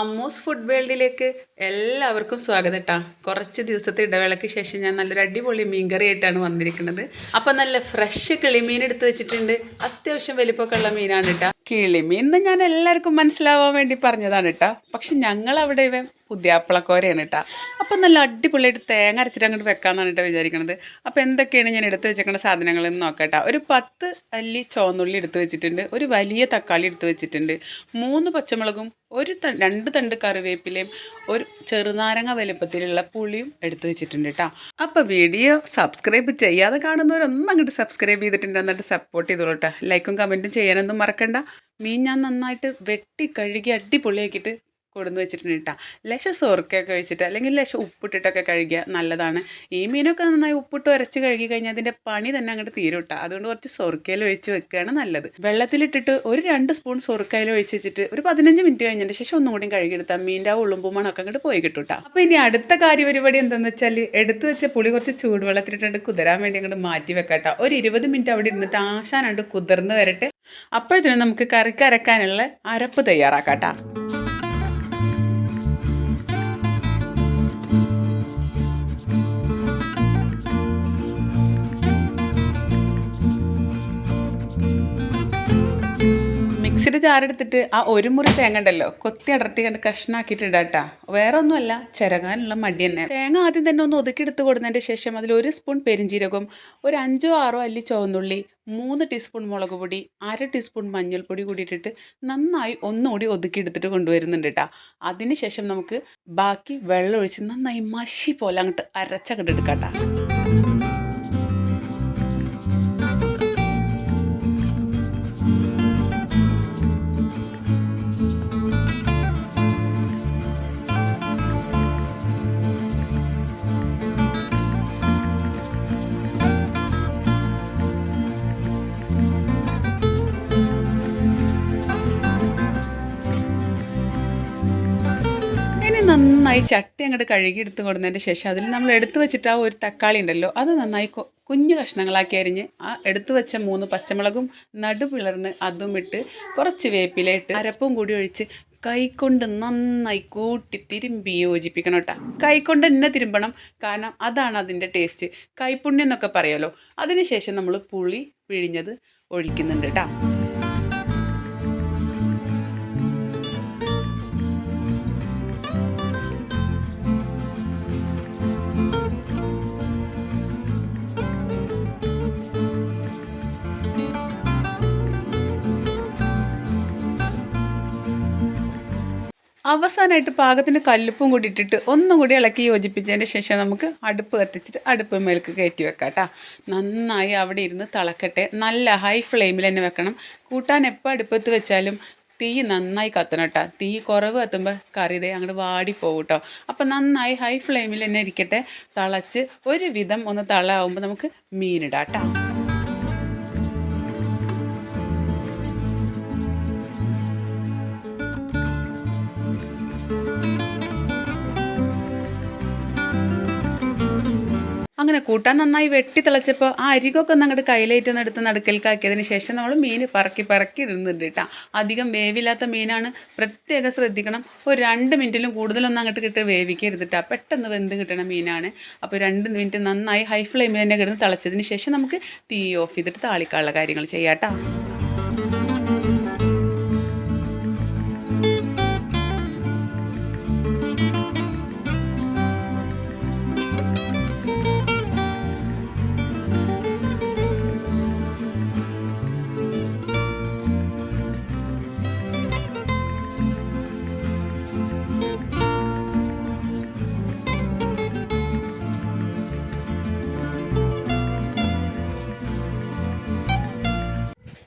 അമ്മൂസ് food വേൾഡിലേക്ക് എല്ലാവർക്കും സ്വാഗതം കേട്ടോ കുറച്ച് ദിവസത്തെ ഇടവേളയ്ക്ക് ശേഷം ഞാൻ നല്ലൊരു അടിപൊളി മീൻകറി ആയിട്ടാണ് വന്നിരിക്കുന്നത്. അപ്പം നല്ല ഫ്രഷ് കിളിമീൻ എടുത്തു വെച്ചിട്ടുണ്ട്. അത്യാവശ്യം വലിപ്പമൊക്കെയുള്ള മീനാണ് കേട്ടോ കിളിമീൻ എന്ന് ഞാൻ എല്ലാവർക്കും മനസ്സിലാവാൻ വേണ്ടി പറഞ്ഞതാണ് കേട്ടോ പക്ഷെ ഞങ്ങൾ അവിടെ പുതിയാപ്പിളക്കോരയാണ് കേട്ടോ അപ്പം നല്ല അടിപൊളിയായിട്ട് തേങ്ങ അരച്ചിട്ട് അങ്ങോട്ട് വെക്കാമെന്നാണ് കേട്ടോ വിചാരിക്കുന്നത് അപ്പോൾ എന്തൊക്കെയാണ് ഞാൻ എടുത്ത് വെച്ചേക്കുന്ന സാധനങ്ങൾ എന്ന് നോക്കട്ടെ. ഒരു പത്ത് അല്ലി ചോന്നുള്ളി എടുത്ത് വെച്ചിട്ടുണ്ട്. ഒരു വലിയ തക്കാളി എടുത്ത് വെച്ചിട്ടുണ്ട്. മൂന്ന് പച്ചമുളകും ഒരു രണ്ട് തണ്ട് കറിവേപ്പിലയും ഒരു ചെറുനാരങ്ങ വലുപ്പത്തിലുള്ള പുളിയും എടുത്ത് വെച്ചിട്ടുണ്ട് കേട്ടോ. അപ്പോൾ വീഡിയോ സബ്സ്ക്രൈബ് ചെയ്യാതെ കാണുന്നവരൊന്നും അങ്ങോട്ട് സബ്സ്ക്രൈബ് ചെയ്തിട്ടുണ്ട്. എന്നിട്ട് സപ്പോർട്ട് ചെയ്തോളൂ കേട്ടോ. ലൈക്കും കമന്റും ചെയ്യാനൊന്നും മറക്കണ്ട. മീൻ ഞാൻ നന്നായിട്ട് വെട്ടി കഴുകി അടിപൊളിയാക്കിയിട്ട് കൊടുന്ന് വെച്ചിട്ടുണ്ട് കേട്ടോ ലശ സോർക്കൊക്കെ കഴിച്ചിട്ട് അല്ലെങ്കിൽ ലശ ഉപ്പിട്ടിട്ടൊക്കെ കഴുകിയ നല്ലതാണ്. ഈ മീനൊക്കെ നന്നായി ഉപ്പിട്ട് ഉരച്ച് കഴുകി കഴിഞ്ഞാൽ അതിന്റെ പണി തന്നെ അങ്ങോട്ട് തീരും കേട്ടോ അതുകൊണ്ട് കുറച്ച് സോർക്കയിൽ ഒഴിച്ച് വെക്കുകയാണ് നല്ലത്. വെള്ളത്തിലിട്ടിട്ട് ഒരു രണ്ട് സ്പൂൺ സോർക്കയിൽ ഒഴിച്ച് വെച്ചിട്ട് ഒരു പതിനഞ്ച് മിനിറ്റ് കഴിഞ്ഞതിന് ശേഷം ഒന്നും കൂടി കഴുകിയെടുത്താൽ മീന്റെ ആ ഉളുമ്പും മണമൊക്കെ അങ്ങോട്ട് പോയി കിട്ടും കേട്ടോ അപ്പോൾ ഇനി അടുത്ത കാര്യപരിപാടി എന്താണെന്ന് വെച്ചാൽ എടുത്തു വെച്ച പുളി കുറച്ച് ചൂടുവെള്ളത്തിലിട്ടുണ്ട് കുതിരാൻ വേണ്ടി അങ്ങോട്ട് മാറ്റി വെക്കട്ടോ ഒരു ഇരുപത് മിനിറ്റ് അവിടെ ഇരുന്നിട്ട് ആശാനുണ്ട് കുതിർന്ന് വരട്ടെ. അപ്പോഴത്തേനും നമുക്ക് കറിക്കരക്കാനുള്ള അരപ്പ് തയ്യാറാക്കാട്ടോ ജാറെടുത്തിട്ട് ആ ഒരു മുറി തേങ്ങ ഉണ്ടല്ലോ കൊത്തി അടർത്തി കണ്ട് കഷ്ണാക്കിയിട്ട് ഇടാട്ടാ വേറെ ഒന്നുമല്ല ചിരകാനുള്ള മടി തന്നെ. തേങ്ങ ആദ്യം തന്നെ ഒന്ന് ഒതുക്കിയെടുത്ത് കൊടുത്തതിന്റെ ശേഷം അതിൽ ഒരു സ്പൂൺ പെരിഞ്ചീരകം ഒരു അഞ്ചോ ആറോ അല്ലി ചുവന്നുള്ളി മൂന്ന് ടീസ്പൂൺ മുളക് പൊടി അര ടീസ്പൂൺ മഞ്ഞൾപ്പൊടി കൂടി ഇട്ടിട്ട് നന്നായി ഒന്നുകൂടി ഒതുക്കിയെടുത്തിട്ട് കൊണ്ടുവരുന്നുണ്ട് കേട്ടോ അതിന് ശേഷം നമുക്ക് ബാക്കി വെള്ളം ഒഴിച്ച് നന്നായി മഷി പോലെ അങ്ങോട്ട് അരച്ചങ്ങോട്ട് എടുക്കാം ഇനി നന്നായി ചട്ടി അങ്ങോട്ട് കഴുകി എടുത്ത് കൊടുത്തതിന്റെ ശേഷം അതിൽ നമ്മൾ എടുത്തു വെച്ചിട്ട് ആ ഒരു തക്കാളി ഉണ്ടല്ലോ അത് നന്നായി കുഞ്ഞു കഷ്ണങ്ങളാക്കി അരിഞ്ഞ് ആ എടുത്തു വെച്ച മൂന്ന് പച്ചമുളകും നടു പിളർന്ന് അതും ഇട്ട് കുറച്ച് വേപ്പിലയിട്ട് അരപ്പും കൂടി ഒഴിച്ച് കൈകൊണ്ട് നന്നായി കൂട്ടി തിരുമ്പി യോജിപ്പിക്കണം കേട്ടോ. കൈകൊണ്ട് തന്നെ തിരുമ്പണം കാരണം അതാണ് അതിന്റെ ടേസ്റ്റ് കൈപ്പുണ്യം എന്നൊക്കെ പറയുമല്ലോ. അതിനുശേഷം നമ്മൾ പുളി പിഴിഞ്ഞത് ഒഴിക്കുന്നുണ്ട് കേട്ടോ. അവസാനമായിട്ട് പാകത്തിന് കല്ലുപ്പും കൂടി ഇട്ടിട്ട് ഒന്നും കൂടി ഇളക്കി യോജിപ്പിച്ചതിന് ശേഷം നമുക്ക് അടുപ്പ് കത്തിച്ചിട്ട് അടുപ്പ് മേൽക്ക് കയറ്റി വെക്കാം കേട്ടോ. നന്നായി അവിടെ ഇരുന്ന് തിളക്കട്ടെ. നല്ല ഹൈ ഫ്ലെയിമിൽ തന്നെ വെക്കണം. കൂട്ടാൻ എപ്പോൾ അടുപ്പത്ത് വെച്ചാലും തീ നന്നായി കത്തണം കേട്ടോ. തീ കുറവ് കത്തുമ്പോൾ കറി ദേ അങ്ങോട്ട് വാടിപ്പോകും കേട്ടോ. അപ്പോൾ നന്നായി ഹൈ ഫ്ലെയിമിൽ തന്നെ ഇരിക്കട്ടെ. തിളച്ച് ഒരുവിധം ഒന്ന് തള ആവുമ്പോൾ നമുക്ക് മീനിടാം കേട്ടോ. അങ്ങനെ കൂട്ടാൻ നന്നായി വെട്ടി തിളച്ചപ്പോൾ ആ അരികൊക്കെ ഒന്ന് അങ്ങോട്ട് കയ്യിലേറ്റൊന്ന് എടുത്ത് നടുക്കൽക്കാക്കിയതിന് ശേഷം നമ്മൾ മീൻ പറക്കി പറക്കി ഇടുന്നുണ്ട് കേട്ടോ. അധികം വേവില്ലാത്ത മീനാണ്. പ്രത്യേകം ശ്രദ്ധിക്കണം. ഒരു രണ്ട് മിനിറ്റിലും കൂടുതലൊന്നും അങ്ങോട്ട് കിട്ടി വേവിക്കരുത് കേട്ടോ. പെട്ടെന്ന് വെന്ത് കിട്ടണ മീനാണ്. അപ്പോൾ രണ്ട് മിനിറ്റ് നന്നായി ഹൈ ഫ്ലെയിമിൽ തന്നെ കിടന്ന് തിളച്ചതിന് ശേഷം നമുക്ക് തീ ഓഫ് ചെയ്തിട്ട് താളിക്കാനുള്ള കാര്യങ്ങൾ ചെയ്യാം കേട്ടോ.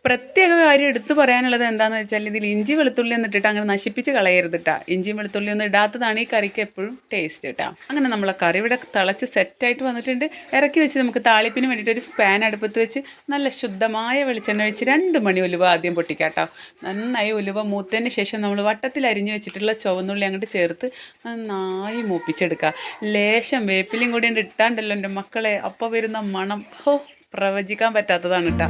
പ്രത്യേക കാര്യം എടുത്തു പറയാനുള്ളത് എന്താണെന്ന് വെച്ചാൽ ഇതിൽ ഇഞ്ചി വെളുത്തുള്ളി ഒന്നും ഇട്ടിട്ട് അങ്ങനെ നശിപ്പിച്ച് കളയരുത് കേട്ടോ ഇഞ്ചിയും വെളുത്തുള്ളി ഒന്നും ഇടാത്തതാണ് ഈ കറിക്ക് എപ്പോഴും ടേസ്റ്റ് കേട്ടോ അങ്ങനെ നമ്മളെ കറി ഇവിടെ തിളച്ച് സെറ്റായിട്ട് വന്നിട്ടുണ്ട്. ഇറക്കി വെച്ച് നമുക്ക് താളിപ്പിന് വേണ്ടിയിട്ട് ഒരു പാൻ അടുപ്പത്ത് വെച്ച് നല്ല ശുദ്ധമായ വെളിച്ചെണ്ണ ഒഴിച്ച് രണ്ട് മണി ഉലുവ ആദ്യം പൊട്ടിക്കാട്ടോ നന്നായി ഉലുവ മൂത്തതിന് ശേഷം നമ്മൾ വട്ടത്തിൽ അരിഞ്ഞ് വെച്ചിട്ടുള്ള ചുവന്നുള്ളി അങ്ങോട്ട് ചേർത്ത് നന്നായി മൂപ്പിച്ചെടുക്കുക ലേശം വേപ്പിലും കൂടി ഇട്ടാണ്ടല്ലോ എന്റെ മക്കളെ. അപ്പോൾ വരുന്ന മണം. ഹോ പ്രവചിക്കാൻ പറ്റാത്തതാണ് കേട്ടോ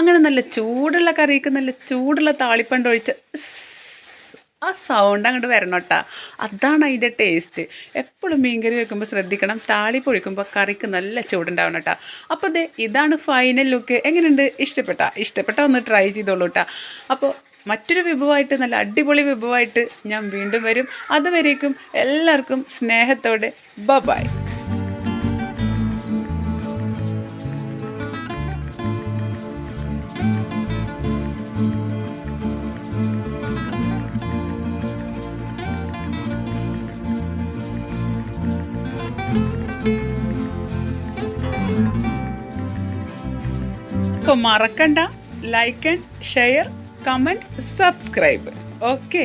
അങ്ങനെ നല്ല ചൂടുള്ള കറിക്ക് നല്ല ചൂടുള്ള താളിപ്പണ്ട് ഒഴിച്ച് ആ സൗണ്ട് അങ്ങോട്ട് വരണം കേട്ടോ അതാണ് അതിന്റെ ടേസ്റ്റ് എപ്പോഴും മീൻ കറി വെക്കുമ്പോൾ ശ്രദ്ധിക്കണം. താളി പൊഴിക്കുമ്പോൾ കറിക്ക് നല്ല ചൂടുണ്ടാവണം കേട്ടോ അപ്പോൾ ദേ ഇതാണ് ഫൈനൽ ലുക്ക് എങ്ങനെയുണ്ട്? ഇഷ്ടപ്പെട്ട? ഇഷ്ടപ്പെട്ട ഒന്ന് ട്രൈ ചെയ്തോളൂ കേട്ടോ അപ്പോൾ മറ്റൊരു വിഭവമായിട്ട് നല്ല അടിപൊളി വിഭവമായിട്ട് ഞാൻ വീണ്ടും വരും. അതുവരേക്കും എല്ലാവർക്കും സ്നേഹത്തോടെ. ബബായ് അപ്പോൾ മറക്കണ്ട. Like and share comment subscribe okay